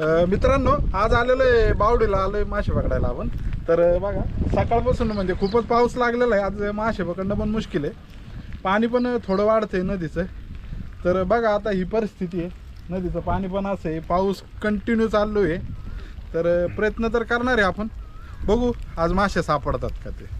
मित्रांनो आज आलेलो आहे बावडीला आलोय मासे पकडायला आपण. तर बघा सकाळपासून म्हणजे खूपच पाऊस लागलेला आहे. आज मासे पकडणं पण मुश्किल आहे. पाणी पण थोडं वाढतंय नदीचं. तर बघा आता ही परिस्थिती आहे. नदीचं पाणी पण असं आहे. पाऊस कंटिन्यू चाललो आहे. तर प्रयत्न तर करणार आहे आपण. बघू आज मासे सापडतात का ते.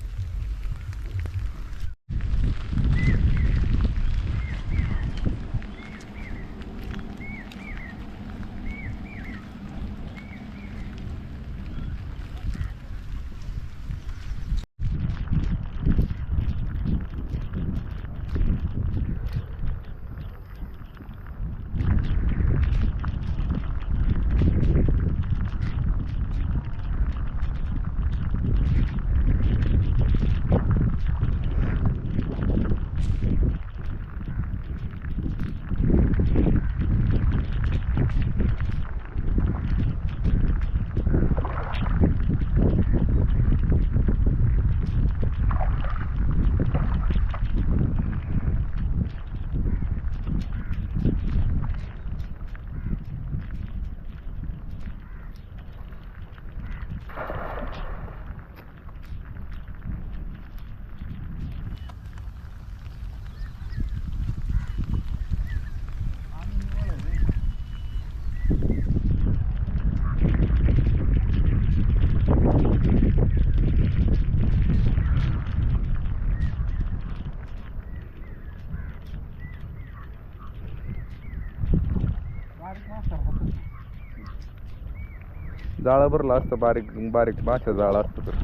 जाळं भरलं असतं बारीक बारीक माशा जाळं असतं तर.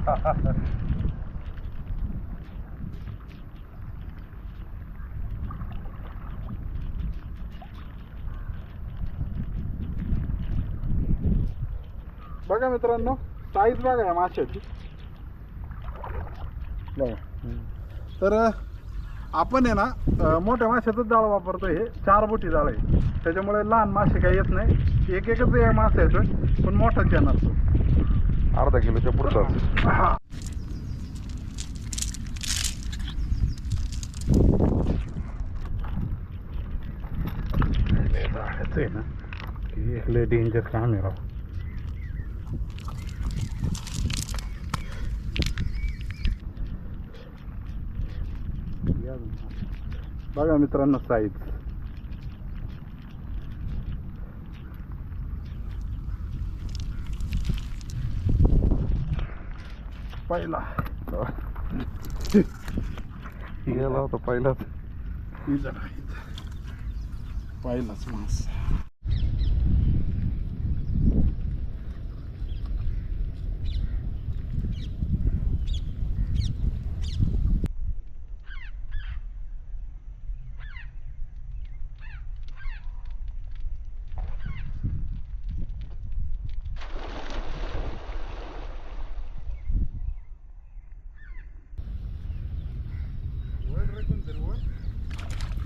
बघा मित्रांनो साईज बघा या माशाची. बघा तर आपण आहे ना मोठ्या माशाचंच जाळं वापरतो हे. चार बोटी जाळं आहे. त्याच्यामुळे लहान मासे काही येत नाही. एक एकच एक मासा येतोय पण मोठाच येणार तो अर्धा किलोच्या पुढचाच हा. आहे ना. डेंजर काम आहे राव. बघा मित्रांनो साईज पहिला. गेला होता पहिलाच. पहिलाच मास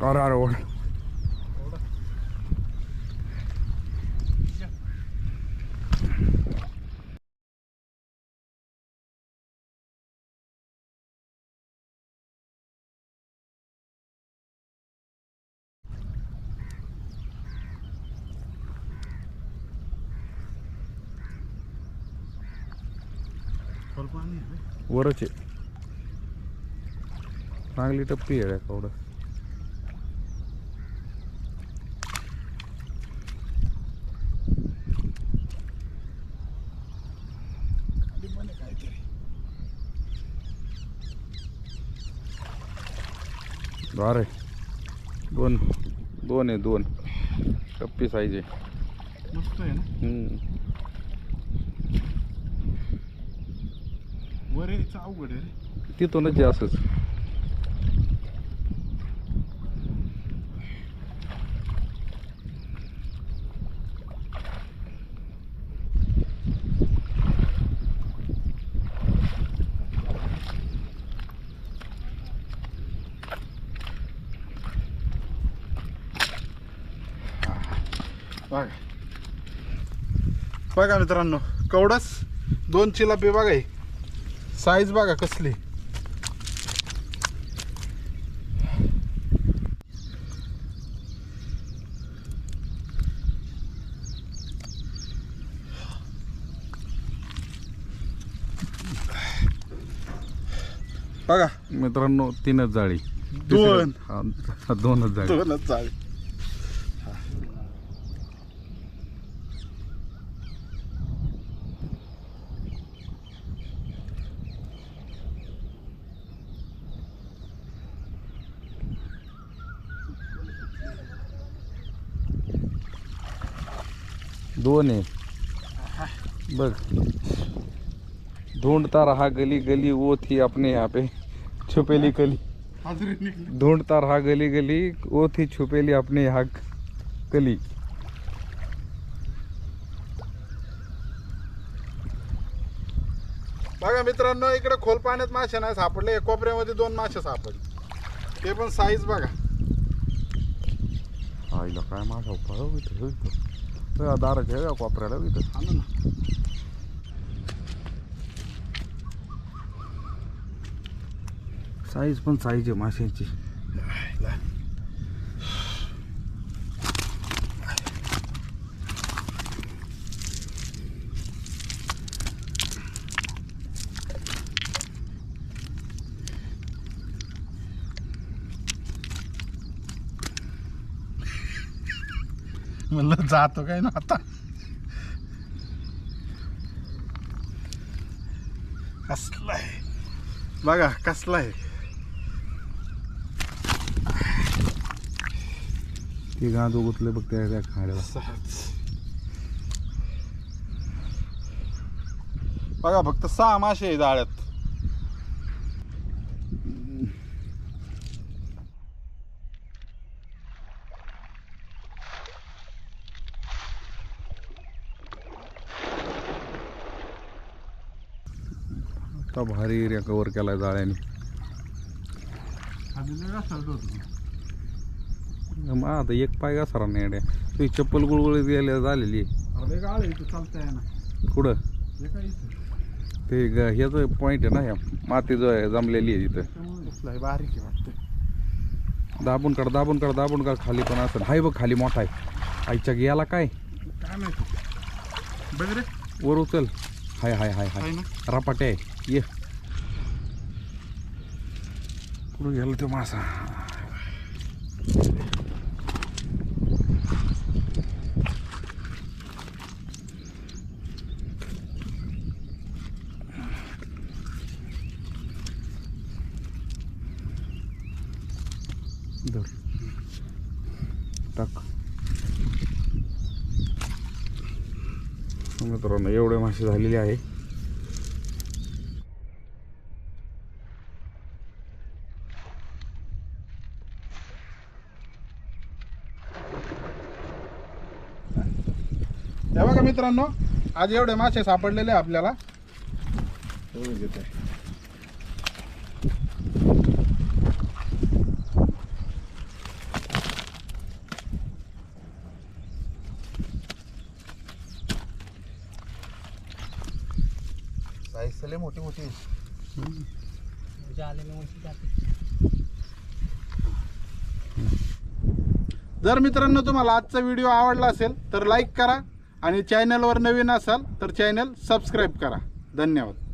Not our own. ಊರಚೆ ನಾಗಲಿ ಟಪ್ಪಿ ಹೇಳಕ್ಕೆ ಅವಳು अरे दोन दोन आहे दोन. टप्पी साईज आहे. मस्त आहे ना. वर तिथूनच जे असंच बघा. बघा मित्रांनो कवडस दोन चिलापी बघा साईज बघा कसली. बघा. मित्रांनो तीनच जाळी. दोन. दोनच जाळी. दोनच जाळी. दोन आहे. बघ. ढूंढता रहा गली गली वो थी अपने यहाँ पे छुपेली कली. ढूंढता रहा गली गली वो थी छुपेली अपने यहाँ कली. बघा मित्रांनो इकडे खोल पाण्यात मासे नाही सापडले. कोपऱ्यामध्ये दोन मासे सापडले. ते पण साईज बघा. आईला काय माझा फळ दाराच्या आहे का कोपऱ्याला इथं आणू ना साईज पण साईज आहे माशांची म्हणलं जातो काय ना आता. कसला आहे? बघा कसला आहे? ते गांजो गुतले बघ त्या त्या खाड्याला बघा फक्त सहा मासे आहे जाळ्यात आता भारी एरिया कव्हर केलाय जाळ्याने. मग आता एक पाय घसरा नाही तुझी चप्पल गुळगुळीत गेल्या झालेली. कुठं? ते ग- ह्याचं पॉईंट आहे ना ह्या माती जो आहे जमलेली आहे तिथं. बारीक आहे वाटतं. दाबून काढ दाबून काढ दाबून काढ खाली पण असं. हाय बघ खाली मोठा आहे. आईच्या गेला काय? काय माहिती. बघ रे. वर उचल. हाय हाय हाय हाय. रपाटे. आहे ये. कुठं गेला तो मासा. धर. टाक. मित्रांनो एवढे मासे झालेले आहे हे बघा मित्रांनो आज एवढे मासे सापडलेले आपल्याला. साईज मोठी मोठी आहे. जर मित्रांनो तुम्हाला आजचा व्हिडिओ आवडला असेल तर लाईक करा आणि चॅनलवर नवीन असाल तर चॅनल सबस्क्राईब करा. धन्यवाद.